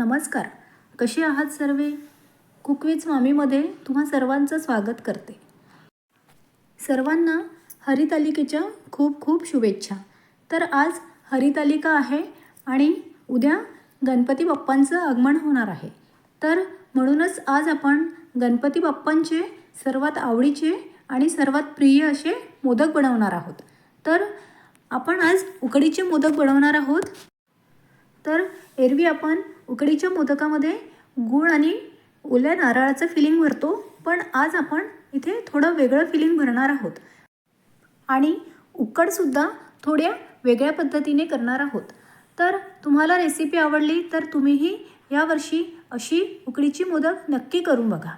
नमस्कार. कसे आहात सर्वे? कुकविज मामीमध्ये तुम्हा सर्वांचं स्वागत करते. सर्वांना हरितालिकेच्या खूप खूप शुभेच्छा. तर आज हरितालिका आहे आणि उद्या गणपती बाप्पांचं आगमन होणार आहे. तर म्हणूनच आज आपण गणपती बाप्पांचे सर्वात आवडीचे आणि सर्वात प्रिय असे मोदक बनवणार आहोत. तर आपण आज उकडीचे मोदक बनवणार आहोत. तर एरवी आपण उकडीच्या मोदकामध्ये गूळ आणि ओल्या नारळाचं फिलिंग भरतो पण आज आपण इथे थोडं वेगळं फिलिंग भरणार आहोत. आणि उकडसुद्धा थोड्या वेगळ्या पद्धतीने करणार आहोत. तर तुम्हाला रेसिपी आवडली तर तुम्हीही यावर्षी अशी उकडीची मोदक नक्की करून बघा.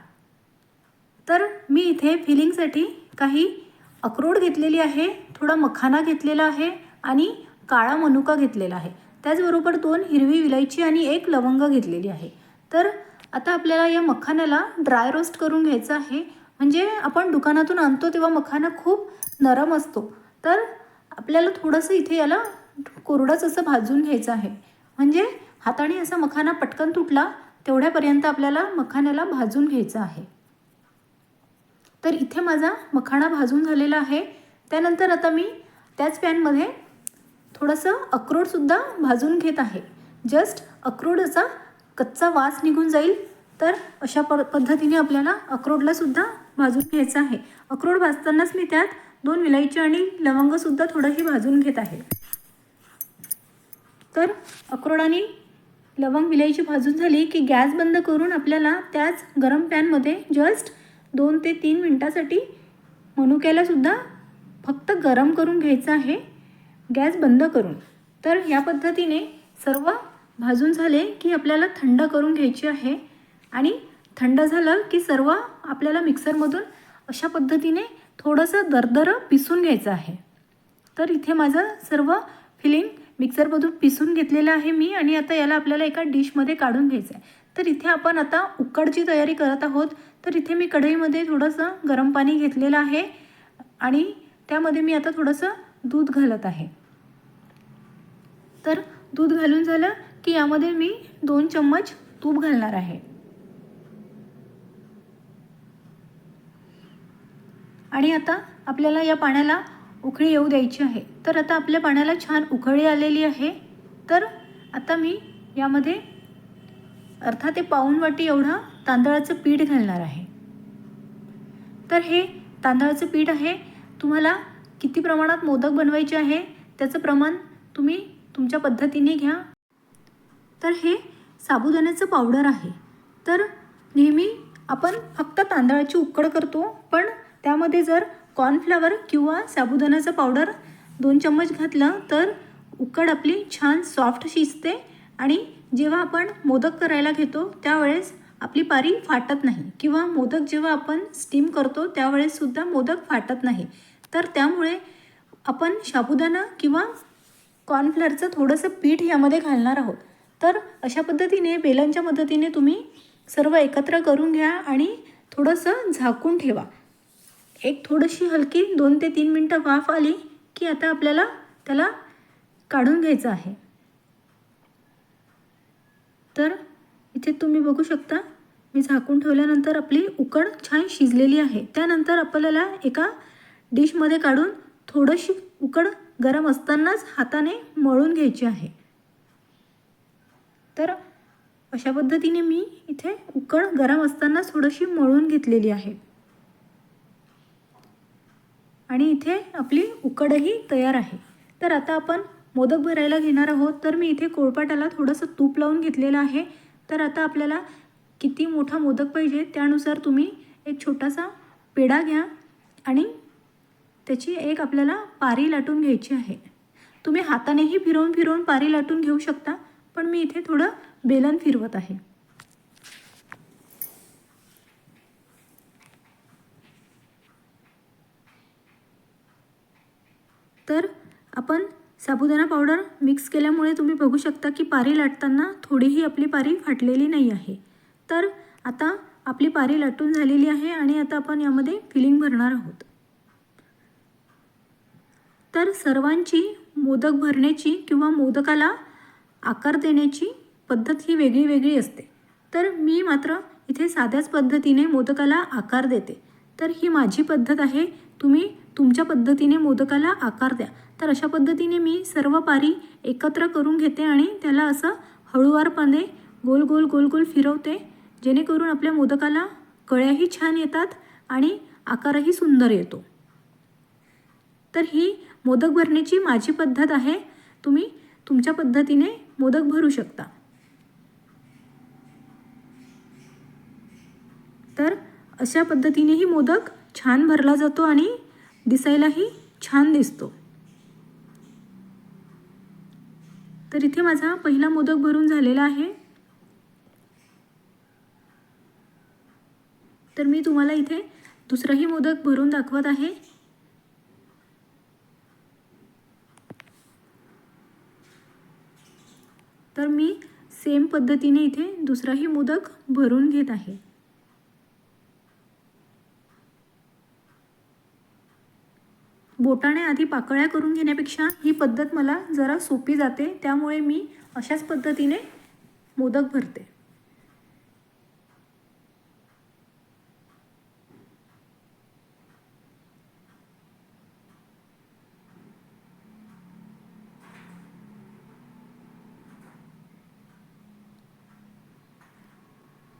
तर मी इथे फिलिंगसाठी काही अक्रोड घेतलेली आहे थोडा मखाना घेतलेला आहे आणि काळा मनुका घेतलेला आहे. त्याचबरोबर दोन हिरवी विलायची आणि एक लवंग घेतलेली आहे. तर आता आपल्याला या मखाण्याला ड्राय रोस्ट करून घ्यायचं आहे. म्हणजे आपण दुकानातून आणतो तेव्हा मखाना खूप नरम असतो. तर आपल्याला थोडंसं इथे याला कोरडंच असं भाजून घ्यायचं आहे. म्हणजे हाताने असा मखाना पटकन तुटला तेवढ्यापर्यंत आपल्याला मखाण्याला भाजून घ्यायचं आहे. तर इथे माझा मखाणा भाजून झालेला आहे. त्यानंतर आता मी त्याच पॅनमध्ये थोडंसं अक्रोडसुद्धा भाजून घेत आहे. जस्ट अक्रोडचा कच्चा वास निघून जाईल तर अशा प पद्धतीने आपल्याला अक्रोडलासुद्धा भाजून घ्यायचं आहे. अक्रोड भाजतानाच मी त्यात दोन विलायची आणि लवंगसुद्धा थोडंही भाजून घेत आहे. तर अक्रोड आणि लवंग विलायची भाजून झाली की गॅस बंद करून आपल्याला त्याच गरम पॅनमध्ये जस्ट दोन ते तीन मिनटासाठी मनुक्यालासुद्धा फक्त गरम करून घ्यायचं आहे. गॅस बंद करून. तर या पद्धतीने सर्व भाजून झाले की आपल्याला थंड करून घ्यायची आहे. आणि थंड झालं की सर्व आपल्याला मिक्सरमधून अशा पद्धतीने थोडंसं दरदरं पिसून घ्यायचं आहे. तर इथे माझं सर्व फिलिंग मिक्सरमधून पिसून घेतलेलं आहे मी आणि आता याला आपल्याला एका डिशमध्ये काढून घ्यायचं आहे तर इथे आपण आता उकडची तयारी करत आहोत. तर इथे मी कढईमध्ये थोडंसं गरम पाणी घेतलेलं आहे आणि त्यामध्ये मी आता थोडंसं दूध घालत आहे. तर दूध घालून झालं की यामध्ये मी दोन चम्मच तूप घालणार आहे. आणि आता आपल्याला या पाण्याला उकळी येऊ द्यायची आहे. तर आता आपल्या पाण्याला छान उकळी आलेली आहे. तर आता मी यामध्ये अर्धा ते पाऊण वाटी एवढं तांदळाचं पीठ घालणार आहे. तर हे तांदळाचं पीठ आहे. तुम्हाला किती प्रमाणात मोदक बनवायचे आहे? त्याचं प्रमाण तुम्ही तुमच्या पद्धतीने घ्या. तर हे साबुदाण्याचं पावडर आहे. तर नेहमी आपण फक्त तांदळाची उकड करतो पण त्यामध्ये जर कॉर्नफ्लावर किंवा साबुदाण्याचं पावडर दोन चम्मच घातलं तर उकड आपली छान सॉफ्ट शिजते आणि जेव्हा आपण मोदक करायला घेतो त्यावेळेस आपली पारी फाटत नाही किंवा मोदक जेव्हा आपण स्टीम करतो त्यावेळेससुद्धा मोदक फाटत नाही. तर त्यामुळे आपण साबुदाणा किंवा कॉर्नफ्लेअरचं थोडंसं पीठ यामध्ये घालणार आहोत. तर अशा पद्धतीने बेलांच्या मदतीने तुम्ही सर्व एकत्र करून घ्या आणि थोडंसं झाकून ठेवा. एक थोडीशी हलकी दोन ते तीन मिनटं वाफ आली की आता आपल्याला त्याला काढून घ्यायचं आहे. तर इथे तुम्ही बघू शकता मी झाकून ठेवल्यानंतर आपली उकड छान शिजलेली आहे. त्यानंतर आपल्याला एका डिशमध्ये काढून थोडीशी उकड गरम असतानाच हाताने मळून घ्यायची आहे. तर अशा पद्धतीने मी इथे उकड गरम असतानाच थोडीशी मळून घेतलेली आहे. आणि इथे आपली उकडही तयार आहे. तर आता आपण मोदक भरायला घेणार आहोत. तर मी इथे कोळपाटाला थोडंसं तूप लावून घेतलेलं आहे. तर आता आपल्याला किती मोठा मोदक पाहिजे त्यानुसार तुम्ही एक छोटासा पेढा घ्या आणि त्याची एक आपल्याला पारी लाटून घ्यायची आहे. तुम्ही हातानेही फिरवून फिरवून पारी लाटून घेऊ शकता पण मी इथे थोडं बेलन फिरवत आहे. तर आपण साबुदाणा पावडर मिक्स केल्यामुळे तुम्ही बघू शकता की पारी लाटताना थोडीही आपली पारी फाटलेली नाही आहे. तर आता आपली पारी लाटून झालेली आहे आणि आता आपण यामध्ये फिलिंग भरणार आहोत. तर सर्वांची मोदक भरण्याची किंवा मोदकाला आकार देण्याची पद्धत ही वेगळी वेगळी असते. तर मी मात्र इथे साध्याच पद्धतीने मोदकाला आकार देते. तर ही माझी पद्धत आहे. तुम्ही तुमच्या पद्धतीने मोदकाला आकार द्या. तर अशा पद्धतीने मी सर्व पारी एकत्र करून घेते आणि त्याला असं हळूवारपणे गोल गोल गोल गोल फिरवते जेणेकरून आपल्या मोदकाला कळ्याही छान येतात आणि आकारही सुंदर येतो. तर ही मोदक भरण्याची माझी पद्धत आहे. तुम्ही तुमच्या पद्धतीने मोदक भरू शकता. तर अशा पद्धतीनेही मोदक छान भरला जातो आणि दिसायलाही छान दिसतो. तर इथे माझा पहिला मोदक भरून झालेला आहे. तर मी तुम्हाला इथे दुसराही मोदक भरून दाखवत आहे. तर मी सेम पद्धतीने इथे दुसराही मोदक भरून घेत आहे. बोटाने आधी पाकळ्या करून घेण्यापेक्षा ही पद्धत मला जरा सोपी जाते त्यामुळे मी अशाच पद्धतीने मोदक भरते.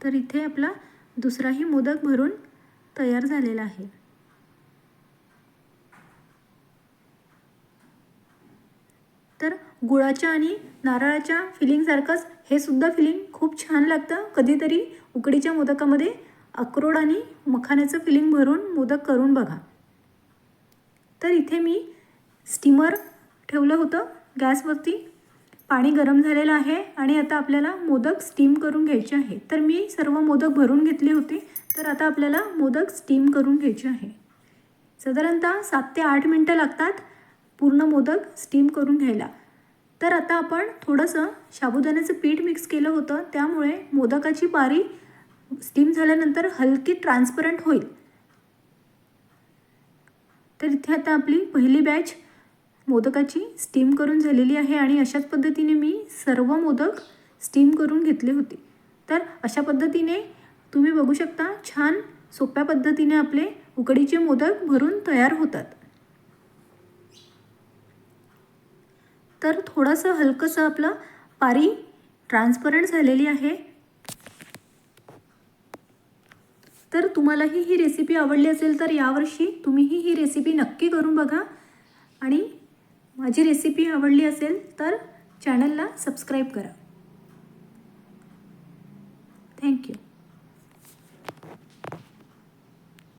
तर इथे आपला दुसराही मोदक भरून तयार झालेला आहे. तर गुळाच्या आणि नारळाच्या फिलिंगसारखंच हे सुद्धा फिलिंग खूप छान लागतं. कधीतरी उकडीच्या मोदकामध्ये अक्रोड आणि मखाण्याचं फिलिंग भरून मोदक करून बघा. तर इथे मी स्टीमर ठेवलं होतं. गॅसवरती पाणी गरम झालेलं आहे आणि आता आपल्याला मोदक स्टीम करून घ्यायचे आहे. तर मी सर्व मोदक भरून घेतले होते. तर आता आपल्याला मोदक स्टीम करून घ्यायचे आहे. साधारणतः सात ते आठ मिनटं लागतात पूर्ण मोदक स्टीम करून घ्यायला. तर आता आपण थोडंसं साबुदाण्याचं पीठ मिक्स केलं होतं. त्यामुळे मोदकाची पारी स्टीम झाल्यानंतर हलकी ट्रान्सपरंट होईल. तर इथे आता आपली पहिली बॅच मोदकाची स्टीम करून झालेली आहे आणि अशाच पद्धतीने मी सर्व मोदक स्टीम करून घेतले होते. तर अशा पद्धतीने तुम्ही बघू शकता छान सोप्या पद्धतीने आपले उकडीचे मोदक भरून तयार होतात. तर थोडंसं हलकंसं आपलं पारी ट्रान्सपरंट झालेली आहे. तर तुम्हालाही ही रेसिपी आवडली असेल तर यावर्षी तुम्हीही ही रेसिपी नक्की करून बघा आणि माझी रेसिपी आवडली असेल तर चॅनलला सबस्क्राईब करा. थँक्यू